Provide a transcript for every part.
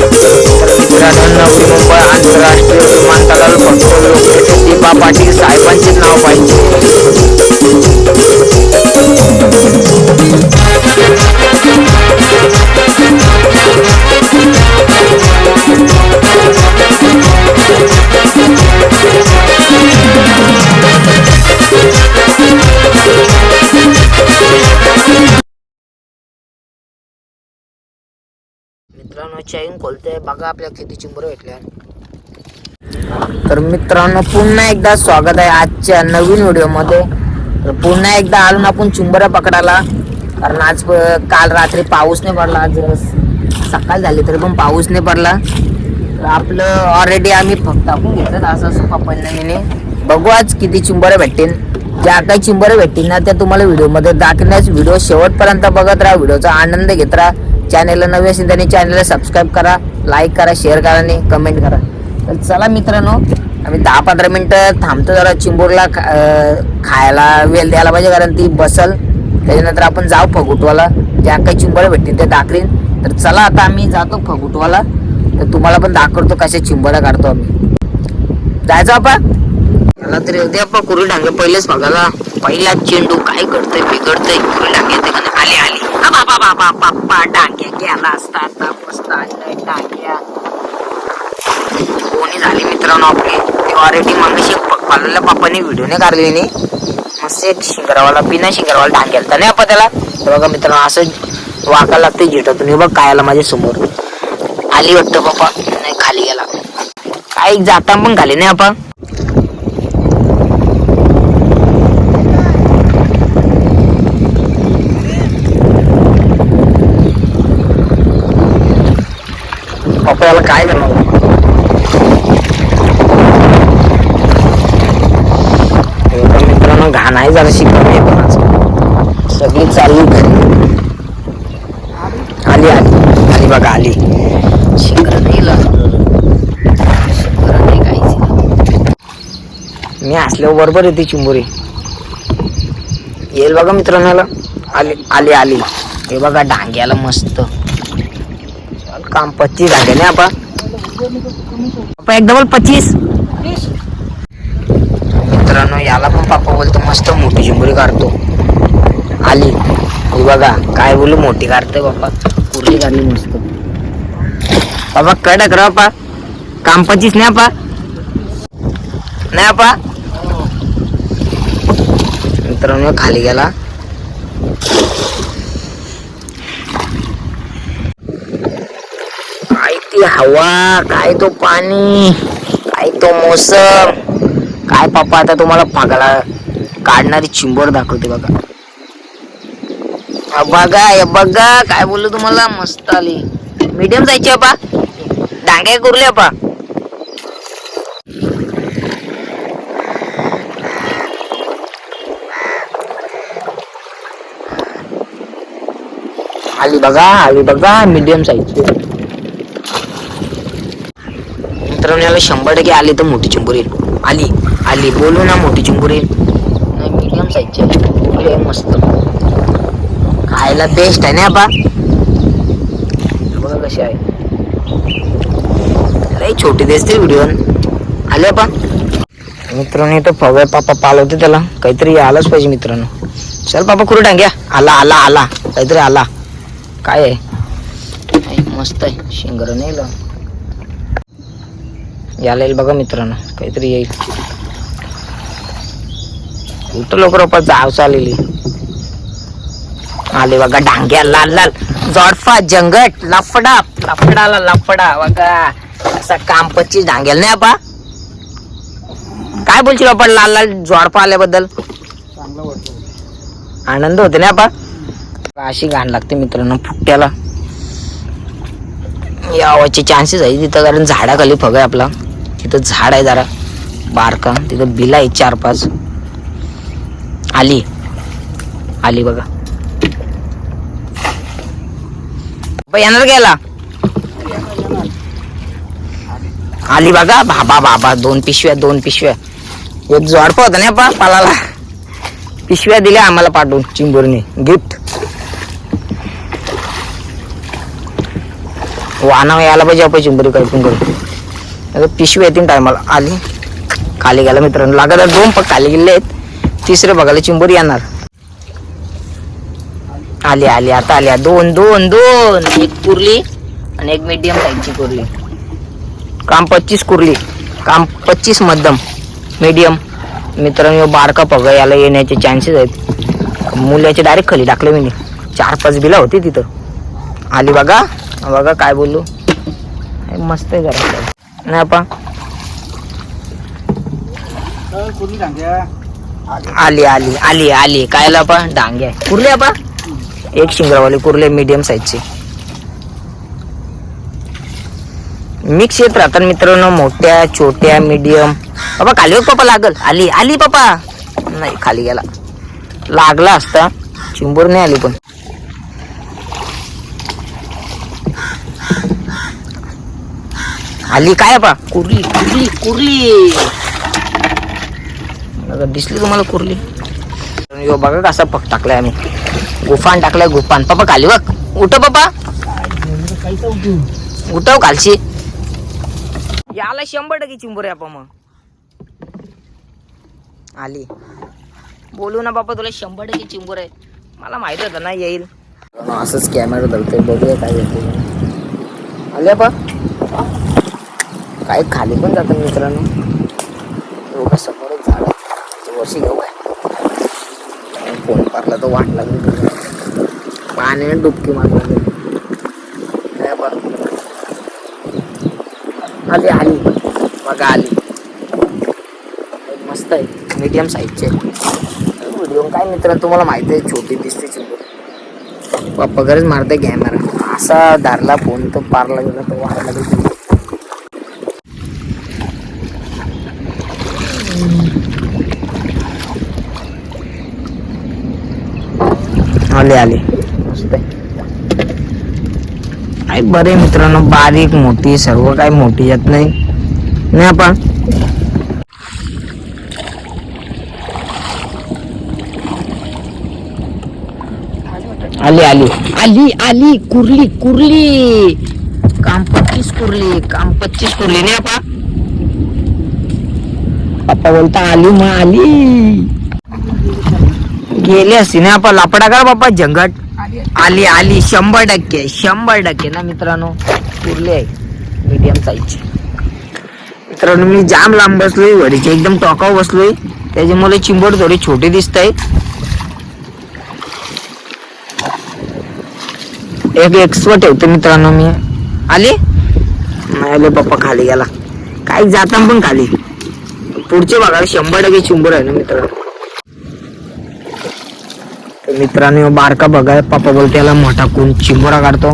तर मित्रांनो नवी मुंबई आंतरराष्ट्रीय विमानतळावर फक्त लोकेशन पाटील नाव पाहिजे. मित्रांनो चाईन खोलतोय. बघा आपल्या किती चिंबर भेटल्या. तर मित्रांनो पुन्हा एकदा स्वागत आहे आजच्या नवीन व्हिडिओमध्ये. तर पुन्हा एकदा आलो ना आपण चिंबरा पकडायला. कारण आज काल रात्री पाऊस नाही पडला. आज सकाळ झाली तरी पण पाऊस नाही पडला. तर आपलं ऑलरेडी आम्ही फक्त टाकून घेतलं असं असं पप्पांनी बघू आज किती चिंबरं भेटतील. ज्या काही चिंबरं भेटतील ना त्या तुम्हाला व्हिडिओमध्ये दाखवण्यास व्हिडिओ शेवटपर्यंत बघत राहा. व्हिडिओचा आनंद घेत राहा. चॅनेलला नवे असेल त्यांनी चॅनेलला सबस्क्राईब करा लाईक करा शेअर करा आणि कमेंट करा. तर चला मित्रांनो आम्ही दहा पंधरा मिनटं थांबतो जरा चिंबूरला खा- खायला वेल द्यायला पाहिजे कारण ती बसल. त्याच्यानंतर आपण जाऊ फगुटवाला. ज्या काही चिंबरं भेटतील ते दाखरीन तर चला आता आम्ही जातो फगुटवाला. तर तुम्हाला पण दाखवतो कशा चिंबऱ्या काढतो आम्ही. जायचं आपण मला तरी उद्या आपण कुरी डांगे पहिलेच बघायला. पहिला चेंडू काय करतोय बिघडतोय कुरी डांगे ते का नाही? आले आली. आ बाबा बाबा बाप्पा डांग्या गेला असता आता मस्त आणलाय डांग्या कोणी झाली मित्रांनो आपली? ती ऑलरेडी मम्मीशी पालेल्या पप्पाने व्हिडिओ नाही काढली नाही. मस्त एक शिंगरावाला बिना शिंगरावाला डांग्याला नाही आपण त्याला? तर बघा मित्रांनो असं वाकायला लागते जिटातून हे बघ काय आला माझ्यासमोर. आली वाटतं पप्पा नाही खाली गेला. काय जाता पण खाली नाही आपण. पप्पाला काय झालं मित्रांनो घाण आहे जरा शिकवणे आहे पण सगळी चालली. आली आली. आली बघा आली. शिखर नाही काहीच मी असल्यावर बरोबर येते चिंबोरी. येईल बघा मित्रांना आली आली आली. हे बघा डांग्याला मस्त. काम पच्चीस झाले ना आपण एक डबल पच्चीस। मित्रांनो याला पण पापा बोलतो मस्त मोठी चिंबोरी काढतो. आली. बघा काय बोलू मोठी काढते बाप्पा कुर्ली काढली मस्त. बाबा कडक राव पा काम पच्चीस नाही आपा नाही आपा मित्रांनो खाली गेला काय ती हवा काय तो पाणी काय तो मोसम काय पप्पा आता तुम्हाला पागला काढणारी चिंबर दाखवते बघा. बघा बघा काय बोललो तुम्हाला मस्त आली. मीडियम जायची आपा डांगे कुरले आपा आली बघा आली बघा मीडियम साईजची मित्रांनो शंभर टक्के आली तर मोठी चिंबुरी येईल. आली आली. बोलू ना मोठी चिंबुरी येईल. नाही मीडियम साईजची आहे. मस्त. खायला बेस्ट आहे ना बा. बघा कशी आहे. अरे छोटी दिसते व्हिडिओ आले बा. मित्रांनो तर फवय पापा पालवते त्याला. काहीतरी आलंच पाहिजे मित्रांनो. चल पापा कुठे टांग्या? आला आला आला. काहीतरी आला. काय आहे? मस्त आहे. शिंगर नाही याला येईल बघा मित्रांनो काहीतरी येईल. कुठं लवकर बाप्पा जाव चाललेली आले बघा डांग्या लाल लाल. जोडफा जंगट लफडा लफडाला लफडा बघा. असा कामपच्ची डांग्याला नाही बा. काय बोलशील बाप्पा लाल लाल जोडफा आल्याबद्दल? आनंद होते ना बा. अशी घाण लागते मित्रांनो फुट्याला यावाचे चान्सेस आहे तिथं कारण झाडाखाली फग आहे आपला. तिथं झाड आहे जरा. बारका. तिथं बिला आहे चार पाच. आली. आली बघा. येणार गेला आली बघा. बाबा बाबा दोन पिशव्या दोन पिशव्या. एक जोडपा होता ना पा पालाला. पिशव्या दिल्या आम्हाला पाठवून चिंबोरने. गिफ्ट वाना यायला पाहिजे आपण चिंबुरी काही करून. पिशवी येतील टायमाला. आली. खाली गेला मित्रांनो. लागत दोन पग खाली गेले आहेत. तिसरे बघायला चिंबोरी येणार. आली आली. आता आली. दोन दोन दोन. एक कुर्ली आणि एक मीडियम साईजची कुर्ली. काम पच्चीस कुर्ली. काम पच्चीस मध्यम. मीडियम मित्रांनो बारका पग याला येण्याचे चान्सेस आहेत. मुलाचे डायरेक्ट खाली टाकले मी. चार पाच बिला होती तिथं. आली बघा. बघा काय बोलू मस्त आहे जरा. नाही आपा आली आली आली आली. काय आपा डांगे. कुर्ली आपा एक शिंगरावाली कुर्ले मीडियम साईजची मिक्स येत राहतात मित्रांनो मोठ्या छोट्या मीडियम बाबा खाली बघ पप्पा लागल. आली आली पप्पा. नाही खाली गेला. लागला असता. चिंबूर नाही आली पण. आली काय पा कुर्ली कुर्ली कुर्ली. दिसली तुम्हाला कुर्ली? यो बघा कसा पक टाकलाय आम्ही. गुफान टाकलाय गुफान. पप्पा खाली बघ. उठ पप्पा. उठव हो खालशी याला शंभर टक्के चिंबर आहे आपण मग. आली. बोलू ना बापा तुला शंभर टक्के चिंबर आहे. मला माहीत होतं ना येईल. असंच कॅमेरा धरतोय. बघूया काय येतो आले बा काय खाली पण जातं मित्रांनो. एवढं समोरच झालं. वर्षी घेऊ काय? फोन पारला तर वाट लागली. पाण्याने डुबकी मारली. काय बरं आली आली. बघा आली. मस्त आहे. मीडियम साईजचे व्हिडिओ काय मित्र तुम्हाला माहिती आहे छोटी दिसते चिंबूर पप्पा गरज मारते कॅमेरा असा धरला फोन तर पारला गेला तर वाढ लागेल. आले आले. काय बरे मित्रांनो बारीक मोठी सर्व काही मोठी येत नाही. नाही आपण? आली आली. आली आली कुरली कुरली. काम पच्चीस कुरली काम पच्चीस कुरली. नाही आपा? पप्पा बोलता आली मग आली. गेली असती ना आपण लापडा करा बाप्पा जंगट आली. आली शंभर टक्के शंभर टक्के. ना मित्रांनो कुर्ली आहे. मीडियम साईजची मित्रांनो मी जाम लांब बसलोय वडीच्या एकदम टोकाव बसलोय. त्याच्यामुळे चिंबड थोडी छोटी दिसत आहे एक एक्स्ट्रा ठेवतो मित्रांनो मी. आली? नाही आले पप्पा खाली गेला. काही जाता पण खाली. पुढचे बघा शंभर टक्के चिंबूर आहे ना मित्रांनो. तर मित्रांनो बारका बघाय पप्पा बोलते याला मोठा कोण चिंबोरा काढतो.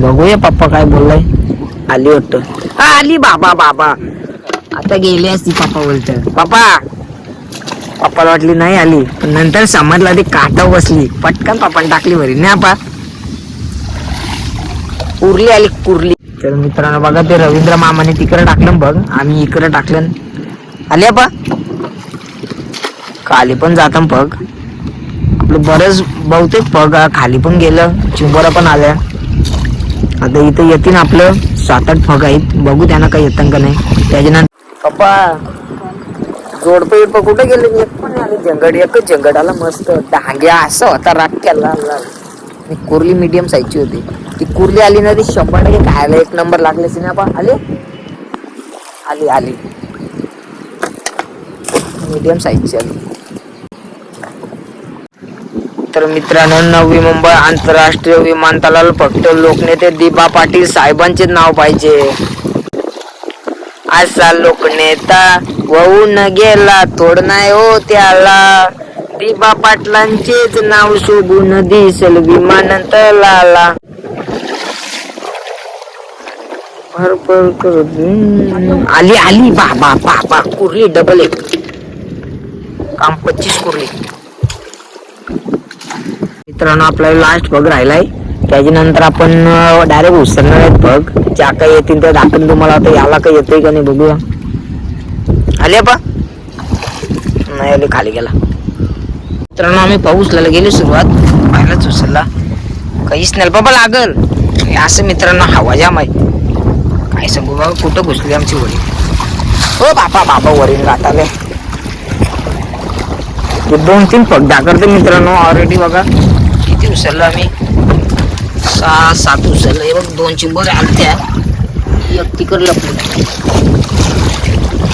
बघूया पप्पा काय बोललाय. आली वाटत. आली बाबा बाबा. आता गेली असती पप्पा बोलत पप्पा पप्पाला वाटली नाही आली. पण नंतर समजला ती काटा बसली. पटकन पप्पाने टाकली भरी नाही आपा कुर्ली आली कुर्ली. तर मित्रांनो बघा ते रवींद्र मामाने तिकडे टाकलं बघ. आम्ही इकडे टाकलं. आली आपा काली पण जातं बघ. आपलं बरंच बहुतेक पग खाली पण गेलं चिंबोरा पण आल्या. आता इथं येतील आपलं सात आठ फग आहेत. बघू त्यांना काही येतं का नाही. त्याच्यानंतर पप्पा जोडपं बिडपं कुठे गेले? एक पण नाही आले. जंगड एकच जंगड आला मस्त. डांग्या असं होता राग केला. ती कुर्ली मीडियम साईजची होती. ती कुर्ली आली ना ती शंभर टक्के खायला एक नंबर लागले सिनेमा आले? आली आली. मीडियम साईजची आली. तर मित्रांनो नवी मुंबई आंतरराष्ट्रीय विमानतळाला फक्त लोकनेते दिबा पाटील साहेबांचे नाव पाहिजे. असा लोकनेता वाहून गेला तोड नाही हो त्याला. दिबा पाटलांचेच नाव शोभून दिसल विमानतळाला. भरभर करत आली आली बा बा बा बा कुर्ली डबल एक. काम पच्चीस कुर्ली. मित्रांनो आपल्याला लास्ट बघ राहिलाय. त्याच्यानंतर आपण डायरेक्ट उचलणार आहेत बघ. ज्या काही येतील त्या दाखवून तुम्हाला. आता याला काही येतंय का नाही बघूया. आले बा. नाही आले खाली गेला. मित्रांनो आम्ही पाऊस उचलायला गेलो सुरुवात. पाहिलाच उचलला. काहीच नाही. बाबा लागल. हे असं मित्रांनो हवा जाम आहे. काय सांगू बाबा कुठं घुसली आमची वडील हो बापा बाबा वरील गाताले दोन तीन पगडा करते मित्रांनो ऑलरेडी बघा. उचललो आम्ही. सहा सात उचललं. हे बघ दोन चिंबर आलत्या एक तिकड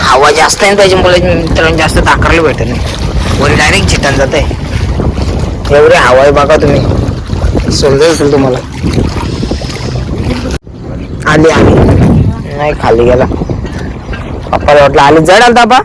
हवा जास्त आहे ना त्याच्यामुळे मित्रांनी जास्त ताकरलं भेटत नाही. वर डायरेक्ट चिटन जात आहे एवढे हवा आहे बघा तुम्ही. समजेल असेल तुम्हाला. आली आली. नाही खाली गेला. पप्पाला वाटलं आली. जड आलता बा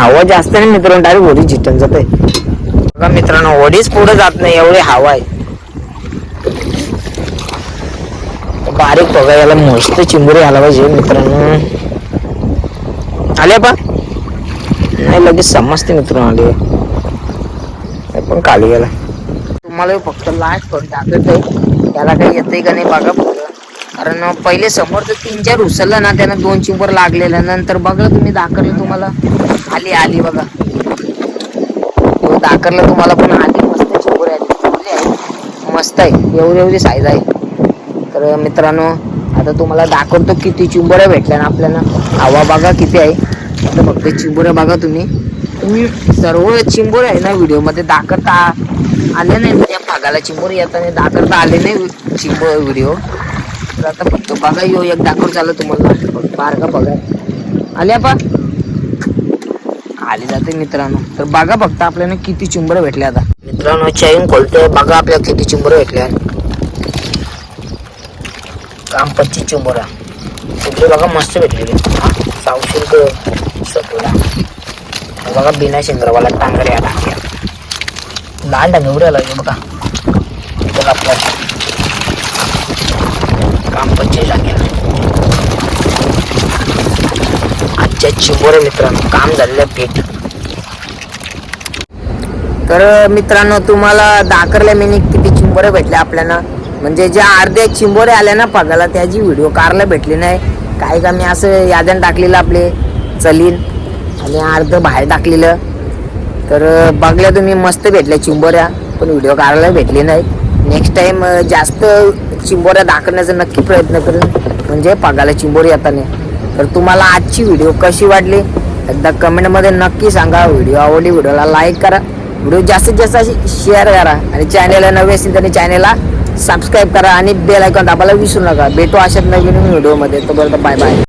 हवा जास्त नाही मित्रांनो. डायरेक्ट वरी झिटन जाते बघा मित्रांनो वडीच पुढे जात नाही एवढी हवा आहे. बारीक बघा याला मस्त चिंबुरी आला पाहिजे मित्रांनो. आले पा नाही लगेच समजते मित्रांनो आले. पण खाली गेला. तुम्हाला फक्त लास्ट पण टाकत आहे त्याला काही येतंय का नाही बघा कारण पहिले समोर तर तीन चार उचललं ना त्यानं दोन चिंबर लागलेलं. नंतर बघा तुम्ही दाखवले तुम्हाला. आली आली बघा. दाखरलं तुम्हाला पण आधी मस्त छोकरे आहे. मस्त आहे. एवढी एवढी साईज आहे. तर मित्रांनो आता तुम्हाला दाखवतो किती चिंबोऱ्या भेटल्या ना आपल्याला. हवा बघा किती आहे. आता फक्त चिंबोऱ्या बघा तुम्ही. तुम्ही सर्व चिंबोऱ्या आहे ना व्हिडिओमध्ये दाखवता आले नाही त्या भागाला. चिंबोरी येताना दाखवता आले नाही चिंबो व्हिडिओ. तर आता फक्त बघा यो एक दाखव चालू तुम्हाला. फक्त बारका बघा आल्या पा खाली जाते मित्रांनो. तर बघा फक्त आपल्याला किती चिंबर भेटले आता. मित्रांनो चैन खोलतोय. बघा आपल्याला किती चिंबर भेटल्या काम पच्चीस चिंबोरा. कुठले बघा मस्त भेटलेले. साऊशे रुपये सतुला बघा बिना शेंद्रवाला टांगरे आला लहान टांगे एवढ्या लागले बघा. आपल्याला काम पच्चीस टाकेल आजच्या चिंबोरे मित्रांनो काम झालेलं पीठ. तर मित्रांनो तुम्हाला दाखरल्या मिनी किती चिंबोरे भेटले आपल्याला. म्हणजे ज्या अर्ध्या चिंबोरे आल्या ना पगाला त्याची व्हिडिओ कारला भेटली नाही. काय का मी असं याद्यान टाकलेलं आपले चलीन आणि अर्ध बाहेर टाकलेलं. तर बघल्या तुम्ही मस्त भेटल्या चिंबोऱ्या पण व्हिडिओ काढायला भेटली नाही. नेक्स्ट टाईम जास्त चिंबोऱ्या दाखवण्याचा नक्की प्रयत्न करेन. म्हणजे पगाला चिंबोरी येताना. तर तुम्हाला आजची व्हिडिओ कशी वाटली? एकदा कमेंटमध्ये नक्की सांगा. व्हिडिओ आवडली व्हिडिओला लाईक करा. व्हिडिओ जास्तीत जास्त शेअर करा. आणि चॅनलला नवे असेल तर चॅनलला सबस्क्राईब करा आणि बेल आयकॉन दाबायला विसरू नका. भेटू अशाच नवीन व्हिडिओमध्ये. तोपर्यंत बाय बाय